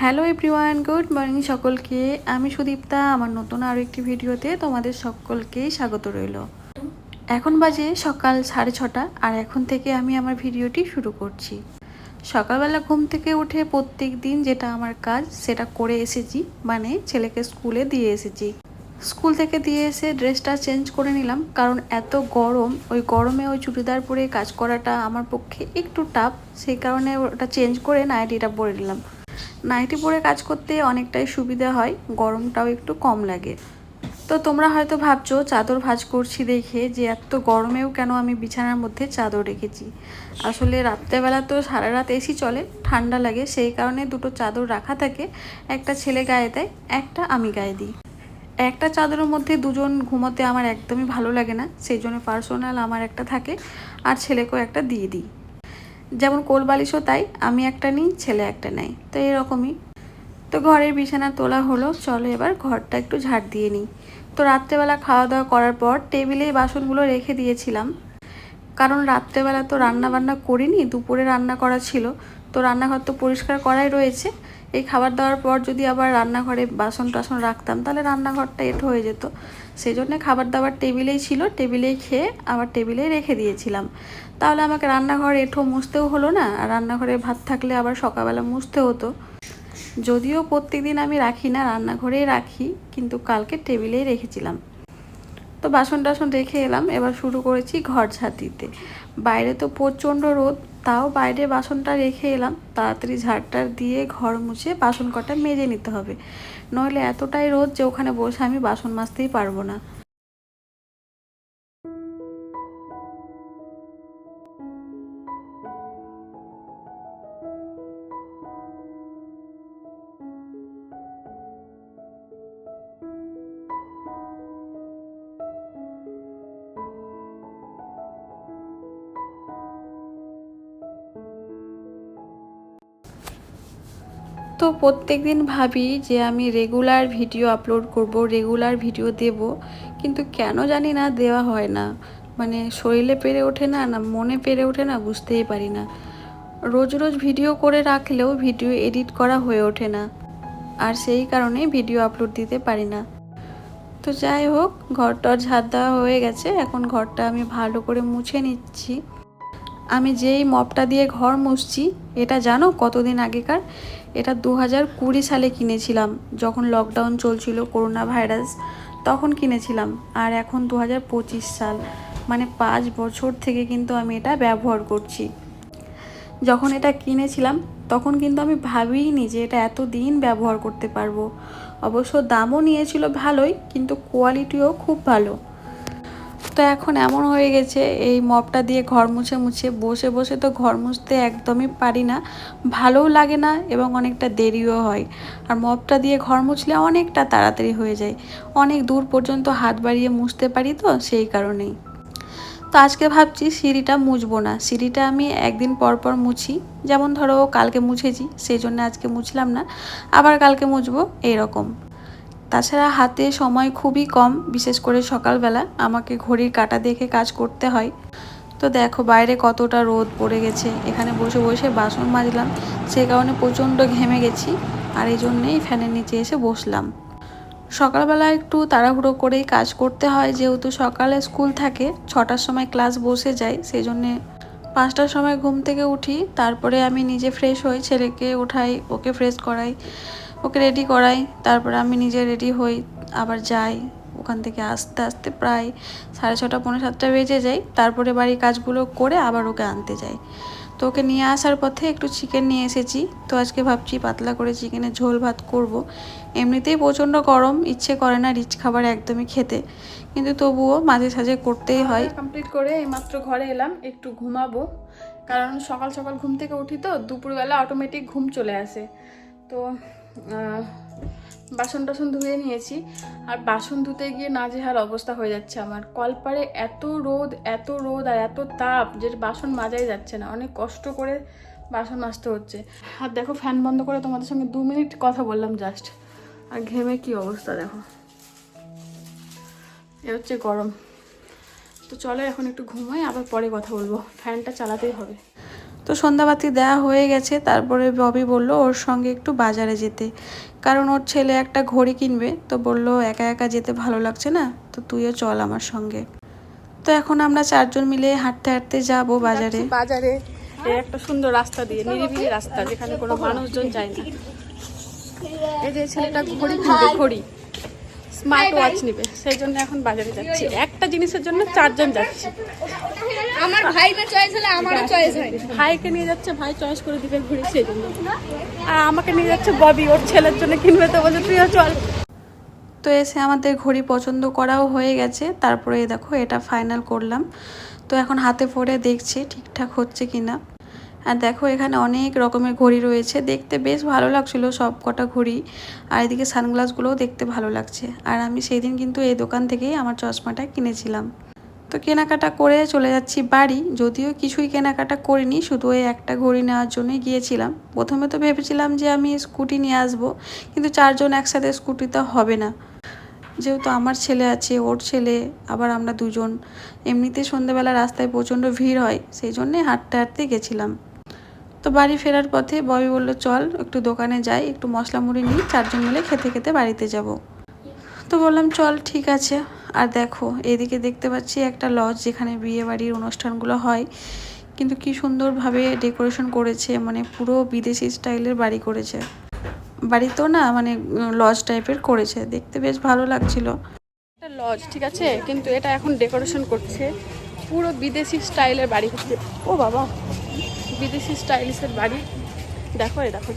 Hello everyone, good morning সকলকে। আমি সুদীপ্তা, আমার নতুন আরও একটি ভিডিওতে তোমাদের সকলকেই স্বাগত রইল। এখন বাজে সকাল সাড়ে ছটা আর এখন থেকে আমি আমার ভিডিওটি শুরু করছি। সকালবেলা ঘুম থেকে উঠে প্রত্যেক দিন যেটা আমার কাজ, সেটা করে এসেছি। মানে ছেলেকে স্কুলে দিয়ে এসেছি। স্কুল থেকে দিয়ে এসে ড্রেসটা চেঞ্জ করে নিলাম কারণ এত গরম, ওই গরমে ওই চুড়িদার পরে কাজ করাটা আমার পক্ষে একটু টাফ সেই কারণে ওটা চেঞ্জ করে নাইটিটা পরে নিলাম। নাইটি পরে কাজ করতে অনেকটাই সুবিধা হয়, গরমটাও একটু কম লাগে। তো তোমরা হয়তো ভাবছ, চাদর ভাজ করছি দেখে যে এত গরমেও কেন আমি বিছানার মধ্যে চাদর রেখেছি? আসলে রাত্রেবেলা তো সারা রাত এসি চলে, ঠান্ডা লাগে, সেই কারণে দুটো চাদর রাখা থাকে, একটা ছেলে গায়ে দেয়, একটা আমি গায়ে দিই। একটা চাদরের মধ্যে দুজন ঘুমোতে আমার একদমই ভালো লাগে না, সেই জন্য পার্সোনাল আমার একটা থাকে, আর ছেলেকেও একটা দিয়ে দিই। যেমন কোল বালিশও তাই, আমি একটা নিই, ছেলে একটা নেয়। তো এরকমই। তো ঘরের বিছানা তোলা হলো, চলো এবার ঘরটা একটু ঝাড় দিয়ে নিই। তো রাত্রেবেলা খাওয়া দাওয়া করার পর টেবিলে বাসনগুলো রেখে দিয়েছিলাম। কারণ রাত্রেবেলা তো রান্না বান্না করিনি, দুপুরে রান্না করা ছিল। তো রান্নাঘর তো পরিষ্কার করাই রয়েছে। এই খাবার দেওয়ার পর যদি আবার রান্নাঘরে বাসন টাসন রাখতাম, তাহলে রান্নাঘরটা এঁটো হয়ে যেত। সেই জন্য খাবার দাবার টেবিলেই ছিল, টেবিলেই খেয়ে আবার টেবিলেই রেখে দিয়েছিলাম। তাহলে আমাকে রান্নাঘর এঁঠো মুছতেও হলো না, আর রান্নাঘরে ভাত থাকলে আবার সকালবেলা মুছতে হতো। যদিও প্রত্যেকদিন আমি রাখি না, রান্নাঘরেই রাখি, কিন্তু কালকে টেবিলেই রেখেছিলাম। তো বাসন টাসন রেখে এলাম, এবার শুরু করেছি ঘর ঝাড় দিতে বাইরে তো প্রচণ্ড রোদ তাও বাইরে বাসনটা রেখে এলাম। তাড়াতাড়ি ঝাড়টার দিয়ে ঘর মুছে বাসন কটা মেজে নিতে হবে। নইলে এতটাই রোদ যে ওখানে বসে আমি বাসন মাজতেই পারব না। তো প্রত্যেক দিন ভাবি যে আমি রেগুলার ভিডিও আপলোড করব রেগুলার ভিডিও দেব, কিন্তু কেন জানি না দেওয়া হয় না। মানে শরীরে পেরে ওঠে না না মনে পেরে ওঠে না, বুঝতেই পারি না। রোজ রোজ ভিডিও করে রাখলেও ভিডিও এডিট করা হয়ে ওঠে না। আর সেই কারণে ভিডিও আপলোড দিতে পারি না। তো যাই হোক, ঘরটার ঝাড় দেওয়া হয়ে গেছে, এখন ঘরটা আমি ভালো করে মুছে নিচ্ছি। আমি যেই মপটা দিয়ে ঘর মুছছি, এটা জানো কতদিন আগেকার? এটা দু হাজার কুড়ি সালে কিনেছিলাম, যখন লকডাউন চলছিল করোনা ভাইরাস তখন কিনেছিলাম। আর এখন দু হাজার পঁচিশ সাল মানে পাঁচ বছর থেকে কিন্তু আমি এটা ব্যবহার করছি। যখন এটা কিনেছিলাম, তখন কিন্তু আমি ভাবিনি যে এটা এত দিন ব্যবহার করতে পারব। অবশ্য দামও নিয়েছিল ভালোই, কিন্তু কোয়ালিটিও খুব ভালো। তো এখন এমন হয়ে গেছে, এই মপটা দিয়ে ঘর মুছে মুছে, বসে বসে তো ঘর মুছতে একদমই পারি না, ভালোও লাগে না এবং অনেকটা দেরিও হয়। আর মপটা দিয়ে ঘর মুছলে অনেকটা তাড়াতাড়ি হয়ে যায়, অনেক দূর পর্যন্ত হাত বাড়িয়ে মুছতে পারি তো সেই কারণেই। তো আজকে ভাবছি সিঁড়িটা মুছবো না, সিঁড়িটা আমি একদিন পর পর মুছি, যেমন ধরো কালকে মুছেছি, সেই জন্য আজকে মুছলাম না, আবার কালকে মুছবো, এইরকম। তাছাড়া হাতে সময় খুবই কম, বিশেষ করে সকালবেলা। আমাকে ঘড়ির কাটা দেখে কাজ করতে হয়। তো দেখো, বাইরে কতটা রোদ পড়ে গেছে। এখানে বসে বসে বাসন মাজলাম। সে কারণে প্রচণ্ড ঘেমে গেছি। আর এই জন্যেই ফ্যানের নিচে এসে বসলাম। সকালবেলা একটু তাড়াহুড়ো করেই কাজ করতে হয়। যেহেতু সকালে স্কুল থাকে, ছটার সময় ক্লাস বসে যায় সেই জন্যে পাঁচটার সময় ঘুম থেকে উঠি। তারপরে আমি নিজে ফ্রেশ হই, ছেলেকে উঠাই, ওকে ফ্রেশ করাই। ওকে রেডি করাই তারপরে আমি নিজে রেডি হই আবার যাই ওখান থেকে আস্তে আস্তে প্রায় সাড়ে ছটা পৌনে সাতটা বেজে যায় তারপরে বাড়ির কাজগুলো করে আবার ওকে আনতে যাই। তো ওকে নিয়ে আসার পথে একটু চিকেন নিয়ে এসেছি তো আজকে ভাবছি পাতলা করে চিকেনের ঝোল ভাত করব। এমনিতেই প্রচণ্ড গরম ইচ্ছে করে না রিচ খাবার একদমই খেতে কিন্তু তবুও মাঝে সাঝে করতেই হয়। কমপ্লিট করে এইমাত্র ঘরে এলাম একটু ঘুমাবো কারণ সকাল সকাল ঘুম থেকে উঠি তো দুপুরবেলা অটোমেটিক ঘুম চলে আসে। তো বাসন টাসন ধুয়ে নিয়েছি। আর বাসন ধুতে গিয়ে নাজেহাল অবস্থা হয়ে যাচ্ছে আমার। কলপারে এত রোদ এত রোদ আর এত তাপ যে বাসন মাজাই যাচ্ছে না। অনেক কষ্ট করে বাসন মাজতে হচ্ছে। আর দেখো, ফ্যান বন্ধ করে তোমাদের সঙ্গে দু মিনিট কথা বললাম জাস্ট আর ঘেমে কি অবস্থা দেখো। এ হচ্ছে গরম। তো চলো এখন একটু ঘুমাই, আবার পরে কথা বলব। ফ্যানটা চালাতেই হবে। তো সন্ধ্যাবাতি দেওয়া হয়ে গেছে। তারপরে ববি বলল ওর সঙ্গে একটু বাজারে যেতে। কারণ ওর ছেলে একটা ঘড়ি কিনবে। তো বলল একা একা যেতে ভালো লাগছে না? তো তুইও চল আমার সঙ্গে। তো এখন আমরা চারজন মিলে হাঁটতে হাঁটতে যাব বাজারে। বাজারে। একটা সুন্দর রাস্তা দিয়ে নিরিবিলি রাস্তা যেখানে কোনো মানুষজন যায় না। এই যে ছেলেটা ঘড়ি কিনবে ঘড়ি। স্মার্ট ওয়াচ নেবে। সেই জন্য এখন বাজারে যাচ্ছি। একটা জিনিসের জন্য চারজন যাচ্ছি। আমার ভাইটা চয়েস হলে আমারও চয়েস হয়। ভাইকে নিয়ে যাচ্ছে ভাই চয়েস করে দিবে ঘড়ি সেই জন্য। আর আমাকে নিয়ে যাচ্ছে ববি ওর ছেলের জন্য কিনবে তো বলছে তুইও চল। তো এসে আমাদের ঘড়ি পছন্দ করাও হয়ে গেছে। তারপরে দেখো এটা ফাইনাল করলাম। তো এখন হাতে পরে দেখছি ঠিকঠাক হচ্ছে কি না আর দেখো এখানে অনেক রকমের ঘড়ি রয়েছে। দেখতে বেশ ভালো লাগছিল সব কটা ঘড়ি। আর এদিকে সানগ্লাসগুলোও দেখতে ভালো লাগছে। আর আমি সেই দিন কিন্তু এই দোকান থেকেই আমার চশমাটা কিনেছিলাম। তো কেনাকাটা করে চলে যাচ্ছি বাড়ি। যদিও কিছুই কেনাকাটা করিনি, শুধু ওই একটা ঘড়ি নেওয়ার জন্যই গিয়েছিলাম। প্রথমে তো ভেবেছিলাম যে আমি স্কুটি নিয়ে আসব, কিন্তু চারজন একসাথে স্কুটিতে হবে না। যেহেতু আমার ছেলে আছে, ওর ছেলে, আবার আমরা দুজন। এমনিতে সন্ধ্যেবেলা রাস্তায় প্রচণ্ড ভিড় হয়, সেই জন্যে হাঁটতে হাঁটতে গেছিলাম। তো বাড়ি ফেরার পথে ববি বলল, চল, একটু দোকানে যাই, একটু মশলা মুড়ি নিই, চারজন মিলে খেতে খেতে বাড়িতে যাব। তো বললাম, চল, ঠিক আছে। আর দেখো, এদিকে দেখতে পাচ্ছি একটা লজ যেখানে বিয়ে বাড়ির অনুষ্ঠানগুলো হয়। কিন্তু কি সুন্দরভাবে ডেকোরেশন করেছে মানে পুরো বিদেশি স্টাইলের বাড়ি করেছে। বাড়িতেও না মানে লজ টাইপের করেছে। দেখতে বেশ ভালো লাগছিল। একটা লজ ঠিক আছে? কিন্তু এটা এখন ডেকোরেশন করছে। পুরো বিদেশি স্টাইলের বাড়ি হচ্ছে ও বাবা, বিদেশি স্টাইলিশের বাড়ি। দেখো, এই দেখো।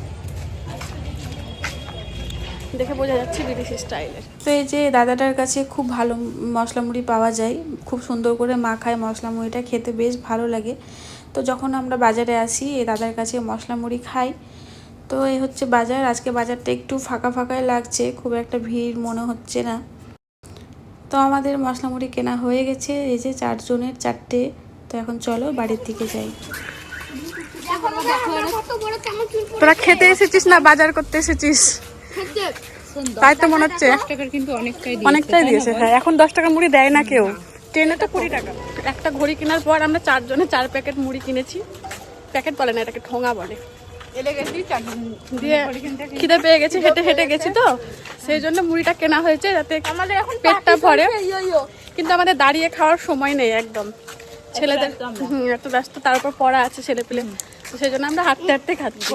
দেখে বোঝা যাচ্ছে বিদেশি স্টাইলের তো এই যে দাদাটার কাছে খুব ভালো মশলা মুড়ি পাওয়া যায় খুব সুন্দর করে মাখায় মশলা মুড়িটা খেতে বেশ ভালো লাগে। তো যখন আমরা বাজারে আসি এই দাদার কাছে মশলা মুড়ি খাই। তো এই হচ্ছে বাজার আজকে বাজারটা একটু ফাঁকা ফাঁকাই লাগছে খুব একটা ভিড় মনে হচ্ছে না। তো আমাদের মশলা মুড়ি কেনা হয়ে গেছে এই যে চারজনের চারটে। তো এখন চলো বাড়ির দিকে যাই। তোরা খেতে এসেছিস না বাজার করতে এসেছিস? তাই তো মনে হচ্ছে। অনেকটাই দিয়েছে হ্যাঁ এখন দশ টাকা মুড়ি দেয় না কেউ। ট্রেনে তো কুড়ি টাকা। একটা ঘড়ি কেনার পর আমরা চারজনে চার প্যাকেট মুড়ি কিনেছি। প্যাকেট বলে না এটাকে ঠোঙা বলে। দিয়ে খিদে পেয়ে গেছি হেঁটে হেঁটে গেছি তো। সেই জন্য মুড়িটা কেনা হয়েছে যাতে আমাদের এখন পেটটা ভরে। কিন্তু আমাদের দাঁড়িয়ে খাওয়ার সময় নেই একদম। ছেলেদের হুম, এত ব্যস্ত। তার উপর পড়া আছে ছেলে পেলে সেই জন্য আমরা হাঁটতে হাঁটতে খাচ্ছি।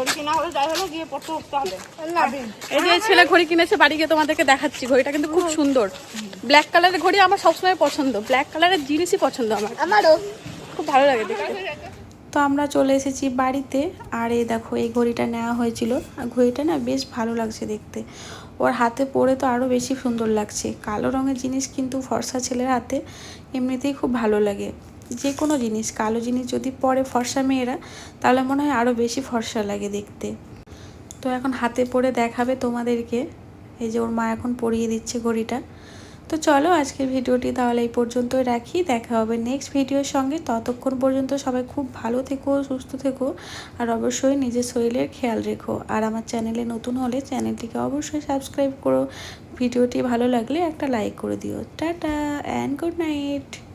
এই যে ছেলে ঘড়ি কিনেছে বাড়ি গিয়ে তোমাদেরকে দেখাচ্ছি। ঘড়িটা কিন্তু খুব সুন্দর। ব্ল্যাক কালারের ঘড়ি আমার সবসময় পছন্দ। ব্ল্যাক কালারের জিনিসই পছন্দ আমার। আমারও। খুব ভালো লাগে দেখতে। তো আমরা চলে এসেছি বাড়িতে আর এই দেখো এই ঘড়িটা নেওয়া হয়েছিল। আর ঘড়িটা না বেশ ভালো লাগছে দেখতে। ওর হাতে পরে তো আরও বেশি সুন্দর লাগছে। কালো রঙের জিনিস কিন্তু ফর্সা ছেলের হাতে এমনিতেই খুব ভালো লাগে। যে কোনো জিনিস, কালো জিনিস যদি পরে ফর্সা মেয়েরা, তাহলে মনে হয় আরও বেশি ফর্সা লাগে দেখতে। তো এখন হাতে পরে দেখাবে তোমাদেরকে। এই যে ওর মা এখন পরিয়ে দিচ্ছে ঘড়িটা। তো চলো আজকের ভিডিওটি তাহলে এই পর্যন্তই রাখি। দেখা হবে নেক্সট ভিডিওর সঙ্গে। ততক্ষণ পর্যন্ত সবাই খুব ভালো থেকো, সুস্থ থেকো, আর অবশ্যই নিজের শরীরের খেয়াল রেখো। আর আমার চ্যানেলে নতুন হলে চ্যানেলটিকে অবশ্যই সাবস্ক্রাইব করো। ভিডিওটি ভালো লাগলে একটা লাইক করে দিও। Tata and good night